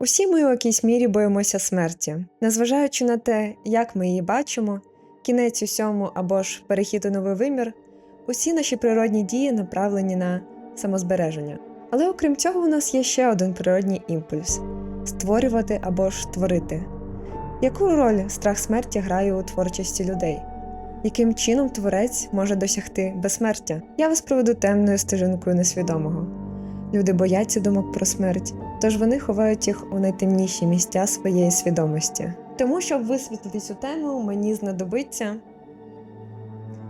Усі ми у якійсь мірі боїмося смерті, незважаючи на те, як ми її бачимо, кінець усьому або ж перехід у новий вимір, усі наші природні дії направлені на самозбереження. Але окрім цього, у нас є ще один природній імпульс створювати або ж творити. Яку роль страх смерті грає у творчості людей? Яким чином творець може досягти безсмертя? Я вас проведу темною стежинкою несвідомого. Люди бояться думок про смерть, тож вони ховають їх у найтемніші місця своєї свідомості. Тому, щоб висвітлити цю тему, мені знадобиться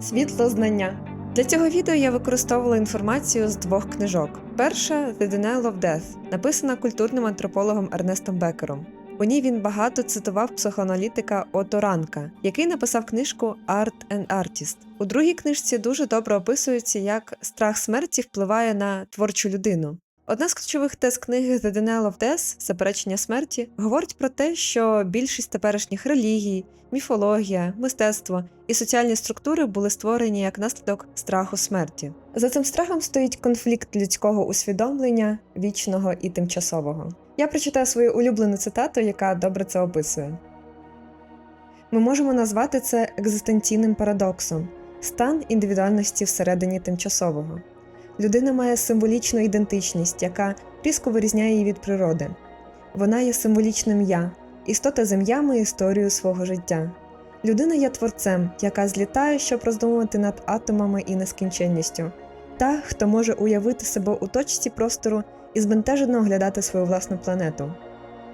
світло знання. Для цього відео я використовувала інформацію з двох книжок. Перша The Denial of Death, написана культурним антропологом Ернестом Бекером. У ній він багато цитував психоаналітика Ото Ранка, який написав книжку Art and Artist. У другій книжці дуже добре описується, як страх смерті впливає на творчу людину. Одна з ключових тез книги The Denial of Death Заперечення смерті говорить про те, що більшість теперішніх релігій, міфологія, мистецтво і соціальні структури були створені як наслідок страху смерті. За цим страхом стоїть конфлікт людського усвідомлення, вічного і тимчасового. Я прочитаю свою улюблену цитату, яка добре це описує. Ми можемо назвати це екзистенційним парадоксом стан індивідуальності всередині тимчасового. Людина має символічну ідентичність, яка різко вирізняє її від природи. Вона є символічним я, істота з ім'ями і історією свого життя. Людина є творцем, яка злітає, щоб роздумувати над атомами і нескінченністю, та, хто може уявити себе у точці простору і збентежено оглядати свою власну планету.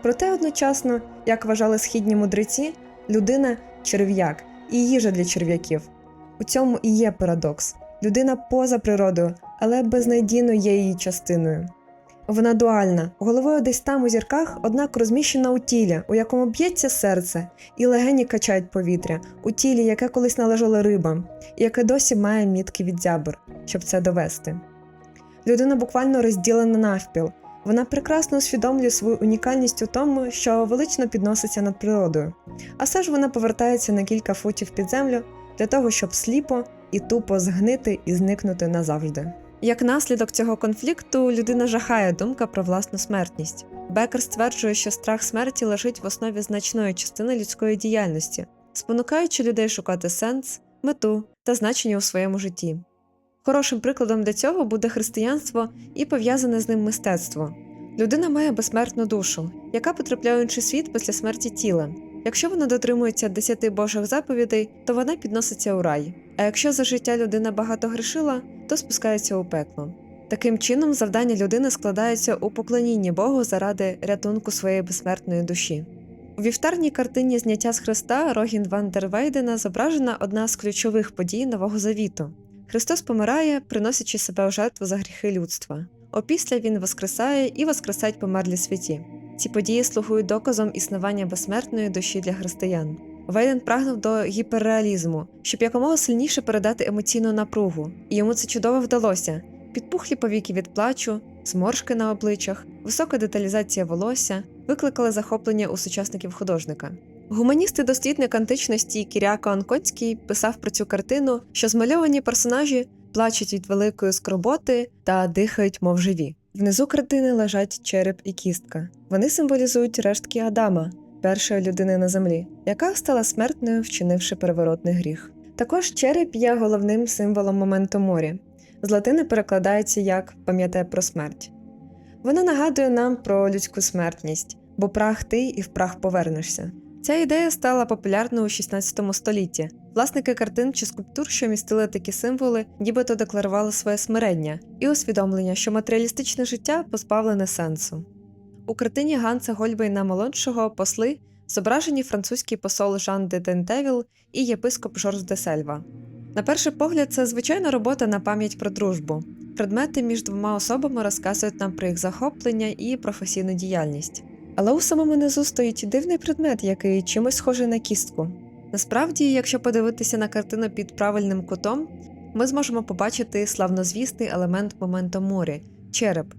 Проте одночасно, як вважали східні мудреці, людина черв'як і їжа для черв'яків. У цьому і є парадокс. Людина поза природою, але безнадійно є її частиною. Вона дуальна, головою десь там у зірках, однак розміщена у тілі, у якому б'ється серце, і легені качають повітря, у тілі, яке колись належало рибам, і яке досі має мітки від зябр, щоб це довести. Людина буквально розділена навпіл. Вона прекрасно усвідомлює свою унікальність у тому, що велично підноситься над природою, а все ж вона повертається на кілька футів під землю для того, щоб сліпо і тупо згнити і зникнути назавжди. Як наслідок цього конфлікту людина жахає думка про власну смертність. Бекер стверджує, що страх смерті лежить в основі значної частини людської діяльності, спонукаючи людей шукати сенс, мету та значення у своєму житті. Хорошим прикладом для цього буде християнство і пов'язане з ним мистецтво. Людина має безсмертну душу, яка потрапляє в інший світ після смерті тіла. Якщо вона дотримується десяти Божих заповідей, то вона підноситься у рай. А якщо за життя людина багато грішила, то спускається у пекло. Таким чином, завдання людини складається у поклонінні Богу заради рятунку своєї безсмертної душі. У вівтарній картині зняття з Христа Рогін Ван дер Вейдена зображена одна з ключових подій Нового Завіту. Христос помирає, приносячи себе у жертву за гріхи людства. Опісля він воскресає і воскресають померлі святі. Ці події слугують доказом існування безсмертної душі для християн. Вейден прагнув до гіперреалізму, щоб якомога сильніше передати емоційну напругу, і йому це чудово вдалося. Підпухлі повіки від плачу, зморшки на обличчях, висока деталізація волосся викликали захоплення у сучасників художника. Гуманіст і дослідник античності Кіряко Анкоцький писав про цю картину, що змальовані персонажі плачуть від великої скорботи та дихають, мов живі. Внизу картини лежать череп і кістка. Вони символізують рештки Адама, першої людини на землі, яка стала смертною, вчинивши переворотний гріх. Також череп є головним символом моменту морі. З латини перекладається як пам'ятає про смерть. Вона нагадує нам про людську смертність, бо прах ти і в прах повернешся. Ця ідея стала популярною у 16 столітті. Власники картин чи скульптур, що містили такі символи, нібито декларували своє смирення і усвідомлення, що матеріалістичне життя позбавлене сенсу. У картині Ганса Гольбейна молодшого посли зображені французький посол Жан де Дентевіл і єпископ Жорж де Сельва. На перший погляд, це звичайна робота на пам'ять про дружбу. Предмети між двома особами розказують нам про їх захоплення і професійну діяльність. Але у самому низу стоїть дивний предмет, який чимось схожий на кістку. Насправді, якщо подивитися на картину під правильним кутом, ми зможемо побачити славнозвісний елемент моменту морі череп.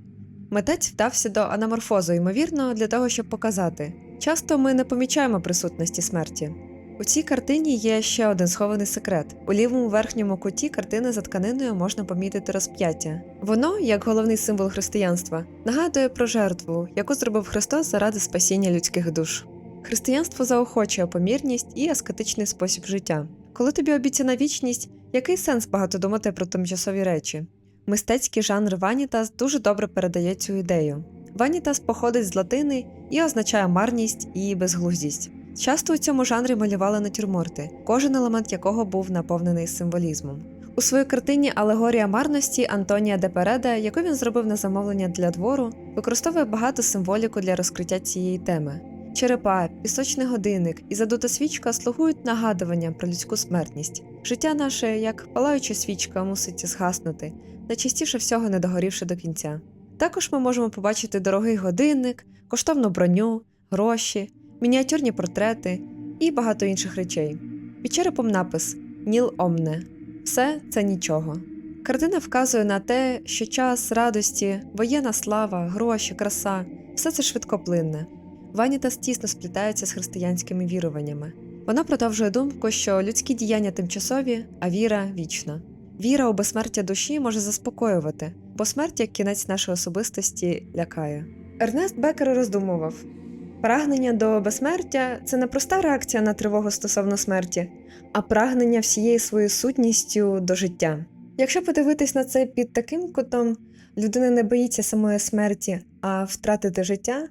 Митець вдався до анаморфозу, ймовірно, для того, щоб показати. Часто ми не помічаємо присутності смерті. У цій картині є ще один схований секрет. У лівому верхньому куті картини за тканиною можна помітити розп'яття. Воно, як головний символ християнства, нагадує про жертву, яку зробив Христос заради спасіння людських душ. Християнство заохочує помірність і аскетичний спосіб життя. Коли тобі обіцяна вічність, який сенс багато думати про тимчасові речі? Мистецький жанр Ванітас дуже добре передає цю ідею. Ванітас походить з латини і означає марність і безглуздість. Часто у цьому жанрі малювали натюрморти, кожен елемент якого був наповнений символізмом. У своїй картині Алегорія марності Антонія де Переда, яку він зробив на замовлення для двору, використовує багато символіку для розкриття цієї теми. Черепа, пісочний годинник і задута свічка слугують нагадуванням про людську смертність. Життя наше, як палаюча свічка, мусить згаснути, найчастіше всього не догорівши до кінця. Також ми можемо побачити дорогий годинник, коштовну броню, гроші, мініатюрні портрети і багато інших речей. Під черепом напис Ніл Омне все це нічого. Картина вказує на те, що час радості, воєнна слава, гроші, краса все це швидкоплинне. Ванітас тісно сплітається з християнськими віруваннями. Вона продовжує думку, що людські діяння тимчасові, а віра вічна. Віра у безсмертя душі може заспокоювати, бо смерть як кінець нашої особистості лякає. Ернест Бекер роздумував: прагнення до безсмертя це не проста реакція на тривогу стосовно смерті, а прагнення всією своєю сутністю до життя. Якщо подивитись на це під таким кутом, людина не боїться самої смерті, а втратити життя,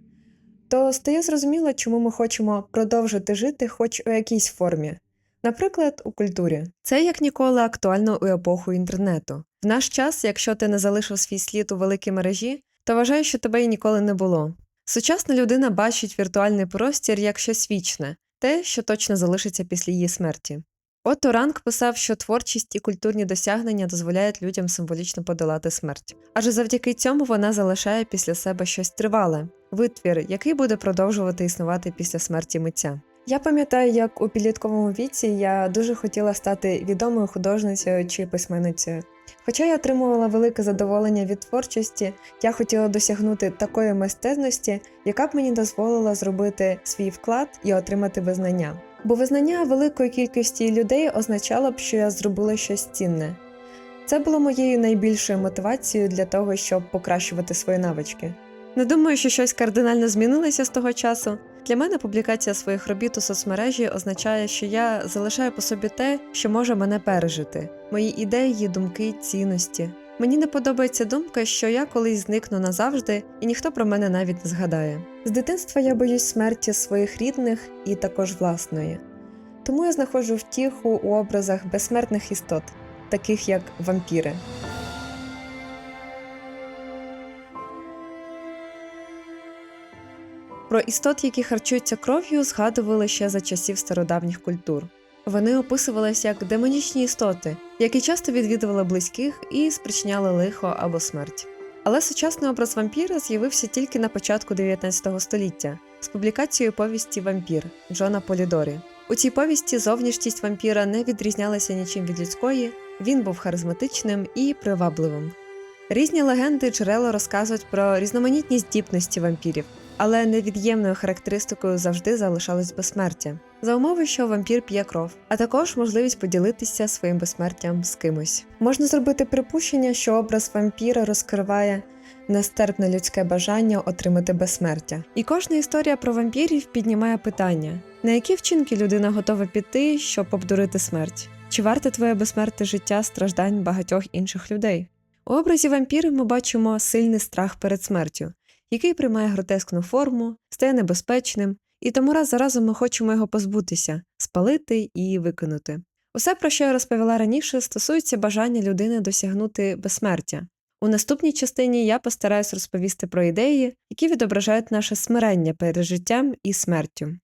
то стає зрозуміло, чому ми хочемо продовжити жити хоч у якійсь формі. Наприклад, у культурі. Це як ніколи актуально у епоху інтернету. В наш час, якщо ти не залишив свій слід у великій мережі, то вважаю, що тебе і ніколи не було. Сучасна людина бачить віртуальний простір як щось вічне, те, що точно залишиться після її смерті. Отто Ранг писав, що творчість і культурні досягнення дозволяють людям символічно подолати смерть, адже завдяки цьому вона залишає після себе щось тривале, витвір, який буде продовжувати існувати після смерті митця. Я пам'ятаю, як у підлітковому віці я дуже хотіла стати відомою художницею чи письменницею. Хоча я отримувала велике задоволення від творчості, я хотіла досягнути такої майстерності, яка б мені дозволила зробити свій вклад і отримати визнання. Бо визнання великої кількості людей означало б, що я зробила щось цінне. Це було моєю найбільшою мотивацією для того, щоб покращувати свої навички. Не думаю, що щось кардинально змінилося з того часу. Для мене публікація своїх робіт у соцмережі означає, що я залишаю по собі те, що може мене пережити, мої ідеї, думки, цінності. Мені не подобається думка, що я колись зникну назавжди, і ніхто про мене навіть не згадає. З дитинства я боюсь смерті своїх рідних і також власної. Тому я знаходжу втіху у образах безсмертних істот, таких як вампіри. Про істот, які харчуються кров'ю, згадували ще за часів стародавніх культур. Вони описувалися як демонічні істоти, які часто відвідували близьких і спричиняли лихо або смерть. Але сучасний образ вампіра з'явився тільки на початку 19 століття з публікацією повісті Вампір Джона Полідорі. У цій повісті зовнішність вампіра не відрізнялася нічим від людської, він був харизматичним і привабливим. Різні легенди джерела розказують про різноманітні здібності вампірів, але невід'ємною характеристикою завжди залишалось безсмертя, за умови, що вампір п'є кров, а також можливість поділитися своїм безсмертям з кимось. Можна зробити припущення, що образ вампіра розкриває нестерпне людське бажання отримати безсмертя. І кожна історія про вампірів піднімає питання: на які вчинки людина готова піти, щоб обдурити смерть? Чи варте твоє безсмертне життя страждань багатьох інших людей? У образі вампірів ми бачимо сильний страх перед смертю, який приймає гротескну форму, стає небезпечним, і тому раз за разом ми хочемо його позбутися, спалити і викинути. Усе, про що я розповіла раніше, стосується бажання людини досягнути безсмертя. У наступній частині я постараюсь розповісти про ідеї, які відображають наше смирення перед життям і смертю.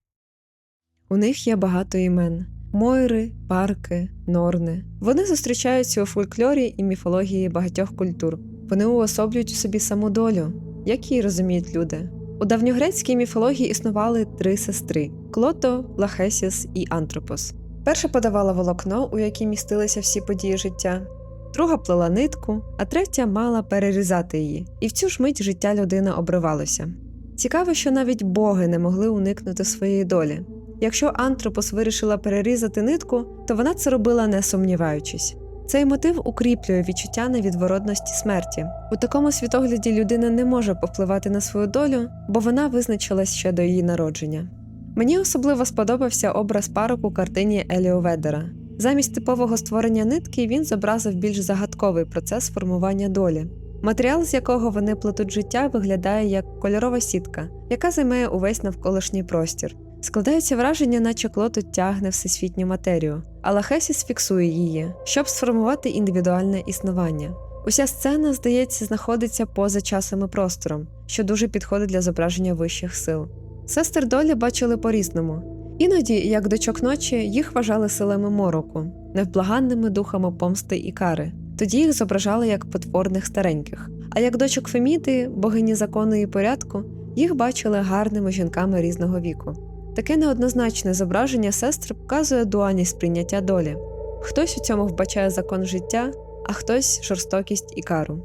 У них є багато імен Мойри, парки, норни. Вони зустрічаються у фольклорі і міфології багатьох культур. Вони уособлюють у собі саму долю, як її розуміють люди. У давньогрецькій міфології існували три сестри: Клото, Лахесіс і Антропос. Перша подавала волокно, у якій містилися всі події життя, друга плела нитку, а третя мала перерізати її, і в цю ж мить життя людини обривалося. Цікаво, що навіть боги не могли уникнути своєї долі. Якщо Антропос вирішила перерізати нитку, то вона це робила не сумніваючись. Цей мотив укріплює відчуття невідворотності смерті. У такому світогляді людина не може повпливати на свою долю, бо вона визначилась ще до її народження. Мені особливо сподобався образ парок у картині Еліо Ведера. Замість типового створення нитки він зобразив більш загадковий процес формування долі. Матеріал, з якого вони плетуть життя, виглядає як кольорова сітка, яка займає увесь навколишній простір. Складається враження, наче клоту тягне всесвітню матерію, але Хесіс фіксує її, щоб сформувати індивідуальне існування. Уся сцена, здається, знаходиться поза часом і простором, що дуже підходить для зображення вищих сил. Сестер долі бачили по-різному. Іноді, як дочок ночі, їх вважали силами мороку, невблаганними духами помсти і кари. Тоді їх зображали як потворних стареньких. А як дочок Феміди, богині закону і порядку, їх бачили гарними жінками різного віку. Таке неоднозначне зображення сестр показує дуальність сприйняття долі. Хтось у цьому вбачає закон життя, а хтось жорстокість і кару.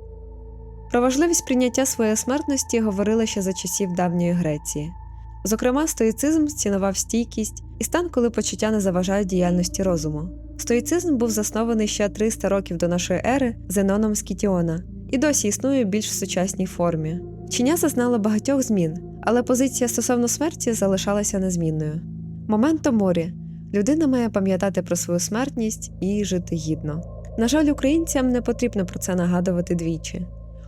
Про важливість прийняття своєї смертності говорили ще за часів давньої Греції. Зокрема, стоїцизм цінував стійкість і стан, коли почуття не заважають діяльності розуму. Стоїцизм був заснований ще 300 років до нашої ери Зеноном Скітіона і досі існує більш в сучасній формі. Вчення зазнало багатьох змін, але позиція стосовно смерті залишалася незмінною. Моментом морі людина має пам'ятати про свою смертність і жити гідно. На жаль, українцям не потрібно про це нагадувати двічі.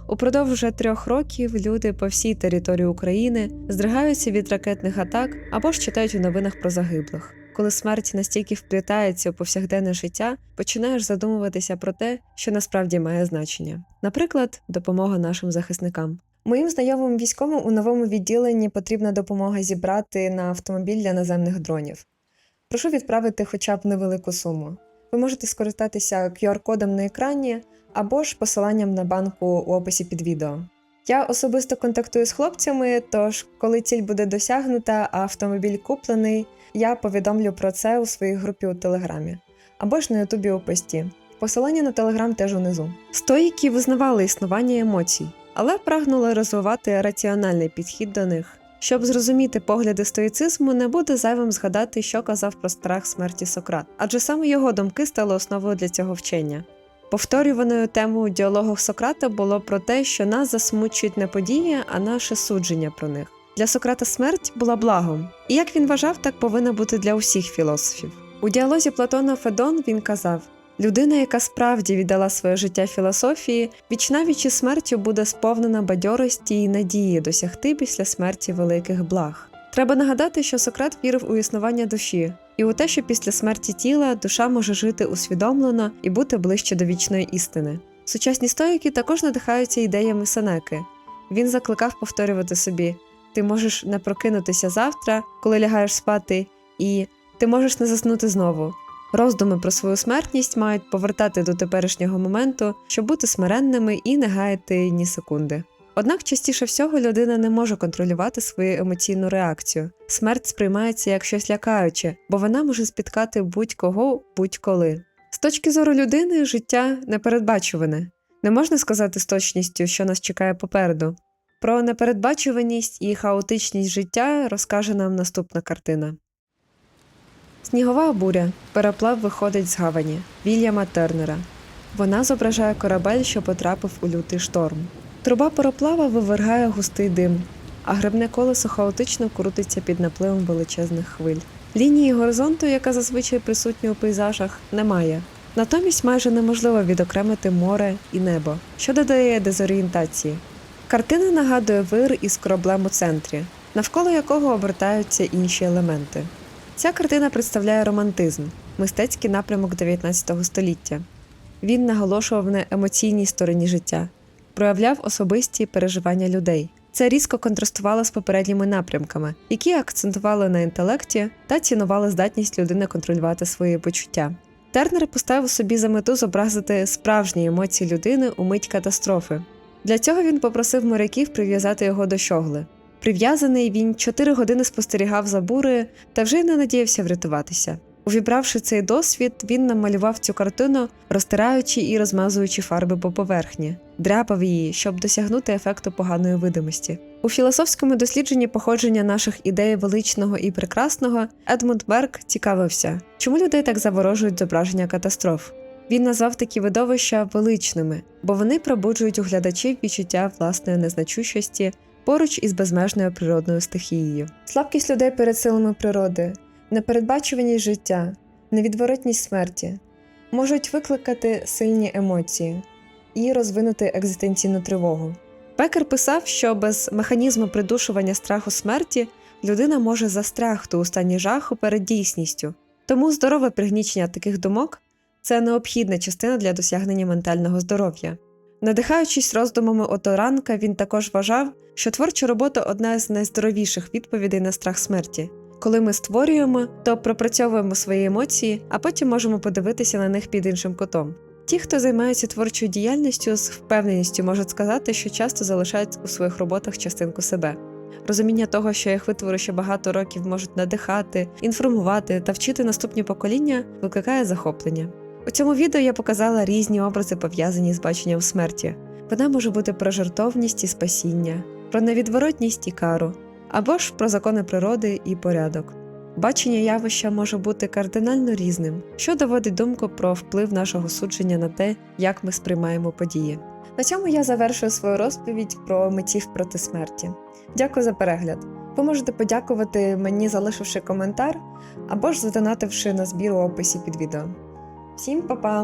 Упродовж вже трьох років люди по всій території України здригаються від ракетних атак або ж читають у новинах про загиблих. Коли смерть настільки вплітається у повсякденне життя, починаєш задумуватися про те, що насправді має значення. Наприклад, допомога нашим захисникам. Моїм знайомим військовим у новому відділенні потрібна допомога зібрати на автомобіль для наземних дронів. Прошу відправити хоча б невелику суму. Ви можете скористатися QR-кодом на екрані або ж посиланням на банку у описі під відео. Я особисто контактую з хлопцями, тож, коли ціль буде досягнута, а автомобіль куплений, я повідомлю про це у своїй групі у Телеграмі або ж на Ютубі у пості. Посилання на Телеграм теж унизу. Стоїки визнавали існування емоцій, але прагнули розвивати раціональний підхід до них. Щоб зрозуміти погляди стоїцизму, не буде зайвим згадати, що казав про страх смерті Сократ, адже саме його думки стали основою для цього вчення. Повторюваною темою у Сократа було про те, що нас засмучують не події, а наше судження про них. Для Сократа смерть була благом, і як він вважав, так повинна бути для усіх філософів. У діалозі Платона Федон він казав: людина, яка справді віддала своє життя філософії, віч навічі смертю буде сповнена бадьорості і надії досягти після смерті великих благ. Треба нагадати, що Сократ вірив у існування душі і у те, що після смерті тіла душа може жити усвідомлено і бути ближче до вічної істини. Сучасні стоїки також надихаються ідеями Сенеки. Він закликав повторювати собі: ти можеш не прокинутися завтра, коли лягаєш спати, і ти можеш не заснути знову. Роздуми про свою смертність мають повертати до теперішнього моменту, щоб бути смиренними і не гаяти ні секунди. Однак частіше всього людина не може контролювати свою емоційну реакцію. Смерть сприймається як щось лякаюче, бо вона може спіткати будь-кого будь-коли. З точки зору людини, життя непередбачуване. Не можна сказати з точністю, що нас чекає попереду. Про непередбачуваність і хаотичність життя розкаже нам наступна картина. Снігова буря. Переплав виходить з гавані Вільяма Тернера. Вона зображає корабель, що потрапив у лютий шторм. Труба пароплава вивергає густий дим, а гребне колесо хаотично крутиться під напливом величезних хвиль. Лінії горизонту, яка зазвичай присутня у пейзажах, немає. Натомість майже неможливо відокремити море і небо, що додає дезорієнтації. Картина нагадує вир із кораблем у центрі, навколо якого обертаються інші елементи. Ця картина представляє романтизм, мистецький напрямок 19 століття. Він наголошував на емоційній стороні життя, проявляв особисті переживання людей. Це різко контрастувало з попередніми напрямками, які акцентували на інтелекті та цінували здатність людини контролювати свої почуття. Тернер поставив собі за мету зобразити справжні емоції людини у мить катастрофи. Для цього він попросив моряків прив'язати його до щогли. Прив'язаний він чотири години спостерігав за бурею та вже й не надіявся врятуватися. Увібравши цей досвід, він намалював цю картину, розтираючи і розмазуючи фарби по поверхні, дряпав її, щоб досягнути ефекту поганої видимості. У філософському дослідженні походження наших ідей величного і прекрасного Едмунд Берг цікавився, чому людей так заворожують зображення катастроф. Він назвав такі видовища величними, бо вони пробуджують у глядачів відчуття власної незначущості поруч із безмежною природною стихією. Слабкість людей перед силами природи, непередбачуваність життя, невідворотність смерті можуть викликати сильні емоції і розвинути екзистенційну тривогу. Бекер писав, що без механізму придушування страху смерті людина може застрягти у стані жаху перед дійсністю, тому здорове пригнічення таких думок це необхідна частина для досягнення ментального здоров'я. Надихаючись роздумами Ото Ранка, він також вважав, що творча робота одна з найздоровіших відповідей на страх смерті. Коли ми створюємо, то пропрацьовуємо свої емоції, а потім можемо подивитися на них під іншим кутом. Ті, хто займається творчою діяльністю, з впевненістю можуть сказати, що часто залишають у своїх роботах частинку себе. Розуміння того, що їх витвори ще багато років можуть надихати, інформувати та вчити наступні покоління, викликає захоплення. У цьому відео я показала різні образи, пов'язані з баченням смерті. Вона може бути про жартовність і спасіння, про невідворотність і кару, або ж про закони природи і порядок. Бачення явища може бути кардинально різним, що доводить думку про вплив нашого судження на те, як ми сприймаємо події. На цьому я завершую свою розповідь про митів проти смерті. Дякую за перегляд. Ви можете подякувати мені, залишивши коментар, або ж задонативши на збір у описі під відео. Всім па-па!